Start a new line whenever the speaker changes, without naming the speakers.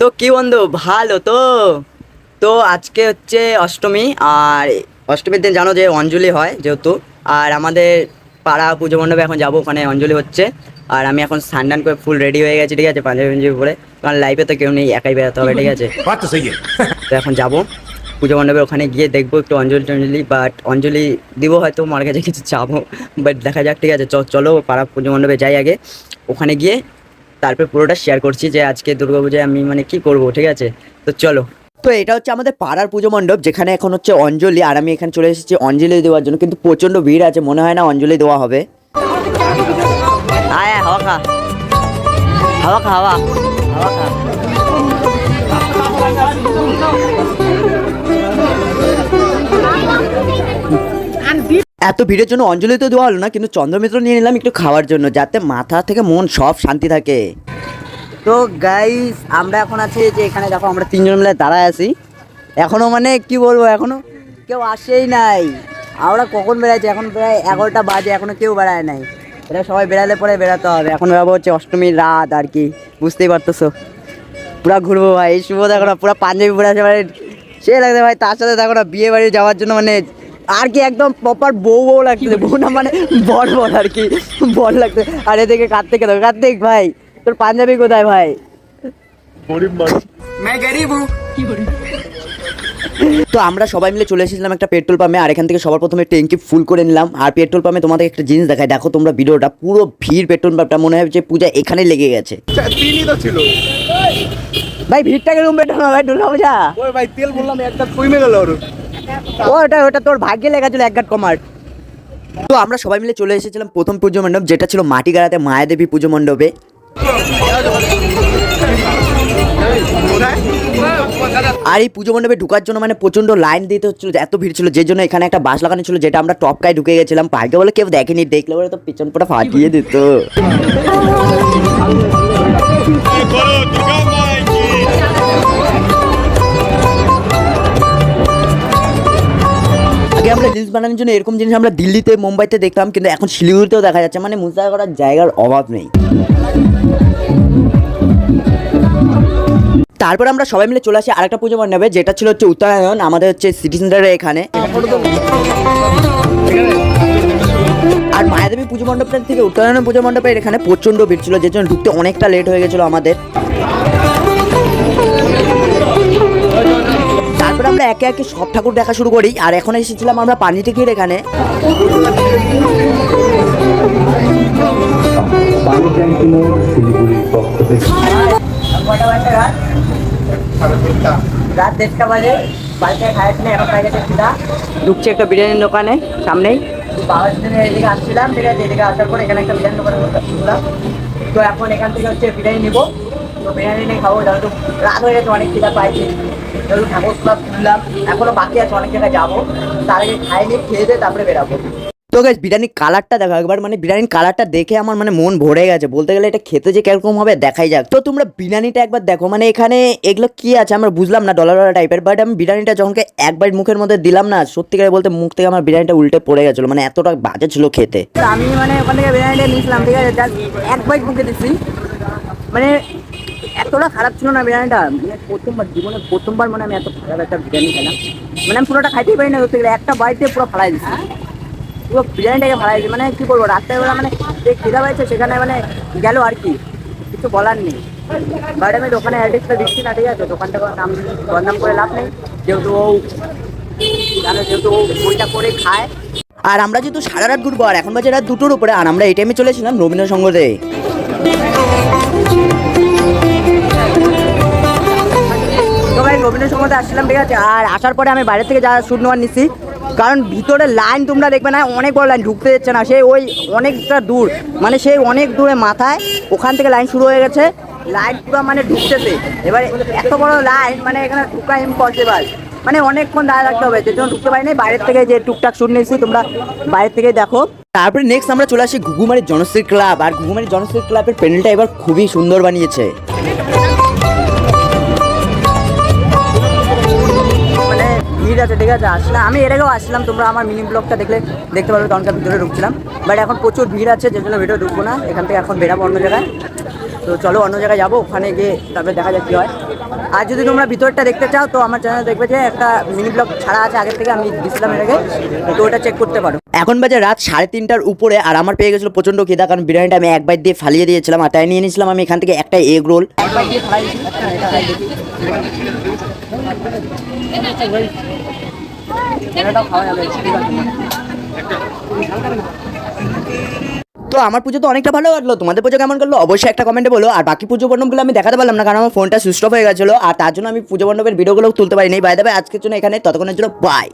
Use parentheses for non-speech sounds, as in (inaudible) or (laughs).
তো কি বন্ধু? ভালো তো? তো আজকে হচ্ছে অষ্টমী আর অষ্টমীর দিন জানো যে অঞ্জলি হয় যেহেতু। আর আমাদের পাড়া পুজো মণ্ডপে এখন যাব ওখানে অঞ্জলি হচ্ছে। আর আমি এখন সান্ডান করে ফুল রেডি হয়ে গেছি ঠিক আছে? পাঞ্জাবি পাঞ্জাবি পরে। কারণ লাইফে তো কেউ নেই একাই বেরোতে হবে ঠিক আছে? (laughs) (laughs) তো এখন যাব। পুজো মণ্ডপে ওখানে গিয়ে দেখব একটু অঞ্জলি টঞ্জলি বাট অঞ্জলি দিব হয়তো মার কাছে কিছু চাবো বাট দেখা যাক ঠিক আছে? চলো পাড়া পুজো মণ্ডপে যাই আগে। ওখানে গিয়ে তারপর পুরোটা শেয়ার করছি যে আজকে দুর্গাপূজায় আমি মানে কি করব ঠিক আছে? তো চলো। তো এটা হচ্ছে আমাদের পাড়ার পুজো মণ্ডপ যেখানে এখন হচ্ছে অঞ্জলি আর আমি এখানে চলে এসেছি অঞ্জলি দেওয়ার জন্য। কিন্তু প্রচণ্ড ভিড় আছে মনে হয় না অঞ্জলি দেওয়া হবে। আয় হাওয়া খা। হাওয়া খা হাওয়া। হাওয়া খা। এত ভিড়ের জন্য অঞ্জলি তো দেওয়া হলো না, কিন্তু চন্দ্রমিত্র নিয়ে নিলাম একটু খাওয়ার জন্য, যাতে মাথা থেকে মন সব শান্তি থাকে। তো গাইস আমরা এখন আছি যে এখানে, দেখো আমরা তিনজন মিলে দাঁড়ায় আছি। এখনও মানে কি বলব, এখনও কেউ আসেই নাই। আমরা কখন বেড়াচ্ছি এখন প্রায় এগারোটা বাজে, এখনও কেউ বেড়ায় নাই। এটা সবাই বেড়ালে পরে বেড়াতে হবে। এখন বেড়াবো হচ্ছে অষ্টমীর রাত আর কি, বুঝতেই পারতেছো। পুরা ঘুরবো ভাই, এই শুভ দেখো না, পুরা পাঞ্জাবি পরে আছে মানে সে লাগছে ভাই, তার সাথে দেখো না, বিয়ে বাড়ি যাওয়ার জন্য মানে আর কি একদম প্রপার বউ বউ লাগছে বউ না মানে বর বর আর কি। বর লাগছে আর এদিকে কার্তিক দেখো কার্তিক ভাই তোর পাঞ্জাবি কোথায় ভাই? তো আমরা সবাই মিলে চলে এসেছিলাম একটা পেট্রোল পাম্পে আর এখান থেকে সবার প্রথমে ট্যাঙ্কি ফুল করে নিলাম। আর পেট্রোল পাম্পে তোমাদের একটা জিনিস দেখায় দেখো তোমরা ভিডিওটা পুরো ভিড় পেট্রোল পাম্পটা। মনে হয় যে পূজা এখানে লেগে গেছে।
তো ছিল।
ভাই ভিড়টাকে রুম পেট্রোল ভাই
ওই ভাই তেল বললাম একটা কমে গেল
ওটা ওটা তোর ভাগ্যে লেখা ছিল এক তো আমরা সবাই মিলে চলে এসেছিলাম প্রথম পুজো মণ্ডপ, যেটা ছিল মাটিগাড়াতে মায়াদেবী পুজো মণ্ডপে। আর এই পুজো মণ্ডপে ঢুকার জন্য মানে প্রচণ্ড লাইন দিতে হচ্ছিল এত ভিড় ছিল, যে জন্য এখানে একটা বাস লাগানো ছিল, যেটা আমরা টপকায় ঢুকে গেছিলাম। ভাগ্য বলে কেউ দেখেনি, দেখলে বলে তো পিছন পুরো ফাটিয়ে দিত। আমরা রিলস বানানোর জন্য এরকম জিনিস আমরা দিল্লিতে, মুম্বাইতে দেখতাম কিন্তু এখন শিলিগুড়িতেও দেখা যাচ্ছে। মানে মুজা করার জায়গার অভাব নেই। তারপর আমরা সবাই মিলে চলে আসি আরেকটা পুজো মণ্ডপে, যেটা ছিল হচ্ছে উত্তরায়ণ, আমাদের হচ্ছে সিটি সেন্টারের এখানে। আর মায়াদেবী পুজো মণ্ডপটার থেকে উত্তরায়ণ পুজো মণ্ডপের এখানে প্রচণ্ড ভিড় ছিল যে জন্য ঢুকতে অনেকটা লেট হয়ে গেছিল আমাদের। আমরা একে একে সব ঠাকুর দেখা শুরু করি আর এখন এসেছিলাম আমরা পানি টিকির এখানে। রাত দেড়টা বাজে বাড়িতে খাইছি না এখন খাই গেছে খিদা ঢুকছে একটা বিরিয়ানির দোকানে সামনেই। বাবার জন্য এদিকে আসছিলাম ঠিক আছে এদিকে আসার পর এখানে একটা বিরিয়ানি দোকানে ঢুকলাম তো এখন এখান থেকে হচ্ছে বিরিয়ানি নিবো। তো বিরিয়ানি নিয়ে খাব যেহেতু রাত হয়ে গেছে অনেক খিদা পাইছি। যেহেতু ঠাকুর সব খুললাম এখনও বাকি আছে অনেক জায়গায় যাব। তার আগে খাইনি খেয়ে দিয়ে তারপরে বেরাবো। তো গাইস বিরিয়ানির কালারটা দেখো একবার মানে বিরিয়ানির কালারটা দেখে আমার মানে মন ভরে গেছে। বলতে গেলে এটা খেতে যে কীরকম হবে দেখাই যাক। তো তোমরা বিরিয়ানিটা একবার দেখো মানে এখানে এগুলো কি আছে আমরা বুঝলাম না ডলার ডলার টাইপের বাট আমি বিরিয়ানিটা যখন এক বাইট মুখের মধ্যে দিলাম না সত্যিকারে বলতে মুখ থেকে আমার বিরিয়ানিটা উল্টে পড়ে গেছিল মানে এতটা বাজে ছিল খেতে। আমি মানে ওখান থেকে বিরিয়ানিটা নিয়েছিলাম ঠিক আছে এক বাইট মুখে দিচ্ছি মানে এতটা খারাপ ছিল না বিরিয়ানিটা। মানে প্রথমবার, জীবনে প্রথমবার মানে আমি এত খারাপ একটা বিরিয়ানি খেলাম। মানে আমি পুরোটা খাইতেই পারি না গেলে একটা বাড়িতে পুরো ফালাই দিচ্ছি পুরো বিরিয়ানিটাকে ফালাই দিচ্ছি মানে কি বলব, রাত্রেবেলা মানে যে খিদা হয়েছে সেখানে মানে গেল আর কি। কিছু বলার নেই। বাট আমি দোকানে অ্যাড্রেসটা দিচ্ছি না, ঠিক আছে? দোকানটা নাম বদনাম করে লাভ নেই। যেহেতু ও জানো, যেহেতু ও বইটা করে খায়। আর আমরা যেহেতু সারা রাত ঘুরবো, আর এখন বাজে রাত দুটোর উপরে, আর আমরা এই টাইমে চলেছিলাম রবীন্দ্র তো ভাই রবীন্দ্র সঙ্গতে আসছিলাম, ঠিক আছে? আর আসার পরে আমি বাইরে থেকে যা শুট নেওয়ার নিচ্ছি কারণ ভিতরে লাইন তোমরা দেখবে না, অনেক বড় লাইন ঢুকতে যাচ্ছে না। সেই ওই অনেকটা দূর মানে সেই অনেক দূরে মাথায় ওখান থেকে লাইন শুরু হয়ে গেছে। লাইন পুরো মানে ঢুকতেছে। এবার এত বড় লাইন মানে এখানে ঢুকা ইম্পসিবল মানে অনেকক্ষণ দাঁড়িয়ে রাখতে হবে যে ঢুকতে পারিনি। বাইরের থেকে যে টুকটাক শুট নিয়েছি, তোমরা বাইরের থেকে দেখো। তারপরে নেক্সট আমরা চলে আসি ঘুঘুমারি জনশ্রী ক্লাব আর ঘুঘুমারি জনশ্রী ক্লাবের প্যান্ডেলটা এবার খুবই সুন্দর বানিয়েছে। ভিড় আছে ঠিক আছে আসলাম আমি এর আগেও আসলাম তোমরা আমার মিনি ব্লগটা দেখলে দেখতে পারবে তখনকার ভিতরে ঢুকছিলাম। বাট এখন প্রচুর ভিড় আছে যে জন্য ভিডিও ঢুকবো না এখান থেকে এখন বেরাবো অন্য জায়গায়। তো চলো অন্য জায়গায় যাব ওখানে গিয়ে তারপরে দেখা যাক কি হয়। আর যদি তোমরা ভিতরটা দেখতে চাও তো আমার চ্যানেল দেখবে যে একটা মিনি ব্লগ ছাড়া আছে আগের থেকে আমি দিছিলাম এর আগে। তো ওটা চেক করতে পারো। এখন বাজে রাত সাড়ে তিনটার উপরে আর আমার পেয়ে গেছিল প্রচণ্ড খিদা কারণ বিরিয়ানিটা আমি এক বাইট দিয়ে ফালিয়ে দিয়েছিলাম আর তাই নিয়ে নিয়েছিলাম আমি এখান থেকে একটা এগ রোল তো আমার পুজো তো অনেকটা ভালো লাগল। তোমাদের পুজো কেমন করল? অবশ্যই একটা কমেন্টে বলো। আর বাকি পুজো মণ্ডপগুলো আমি দেখাতে পারলাম না, কারণ আমার ফোনটা সুইচ অফ হয়ে গেছিল। আর তার জন্য আমি পুজো মণ্ডপের ভিডিওগুলো তুলতে পারিনি। বাই দেবে আজকের জন্য এখানে, ততক্ষণের জন্য বাই